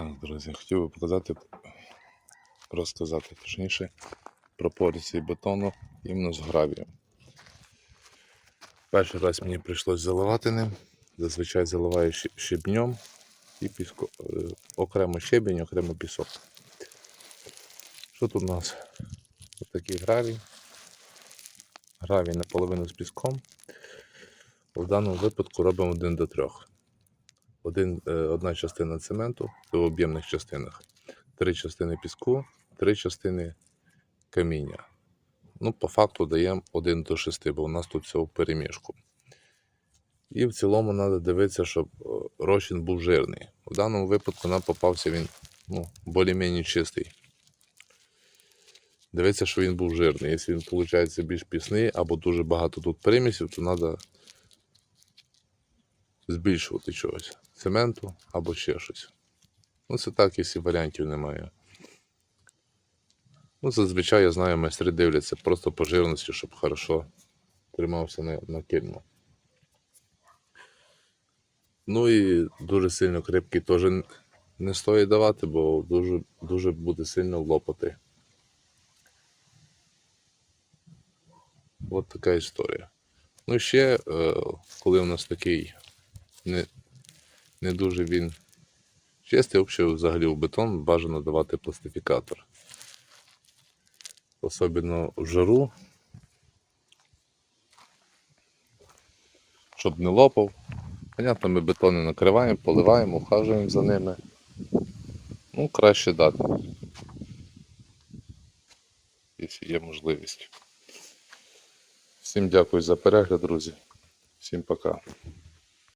Так, друзі, хотів би показати, розказати точніше про порції бетону іменно з гравієм. Перший раз мені прийшлось заливати ним. Зазвичай заливаю щебнем і піско, е, окремо щебінь, окремо пісок. Що тут у нас? Ось такий гравій. Гравій наполовину з піском. В даному випадку робимо 1 до 3. Один, е, одна частина цементу в об'ємних частинах, три частини піску, три частини каміння. Ну, по факту даємо 1 до 6, бо у нас тут все в перемішку. І в цілому треба дивитися, щоб е, розчин був жирний. В даному випадку нам попався він ну, більш-менш чистий. Дивиться, що він був жирний. Якщо він виходить більш пісний або дуже багато тут примісів, то треба збільшувати чогось. Цементу або ще щось. Ну, це так, якщо варіантів немає. Ну, зазвичай я знаю, майстри дивляться просто по жирності, щоб хорошо тримався на, на кільму. Ну і дуже сильно крепкий теж не стоїть давати, бо дуже, дуже буде сильно лопати. От така історія. Ну ще, е, коли у нас такий не, не дуже він чистий, взагалі, взагалі в бетон бажано давати пластифікатор. Особливо в жару. Щоб не лопав. Понятно, ми бетони накриваємо, поливаємо, ухажуємо за ними. Ну, краще дати. Якщо є можливість. Всім дякую за перегляд, друзі. Всім пока.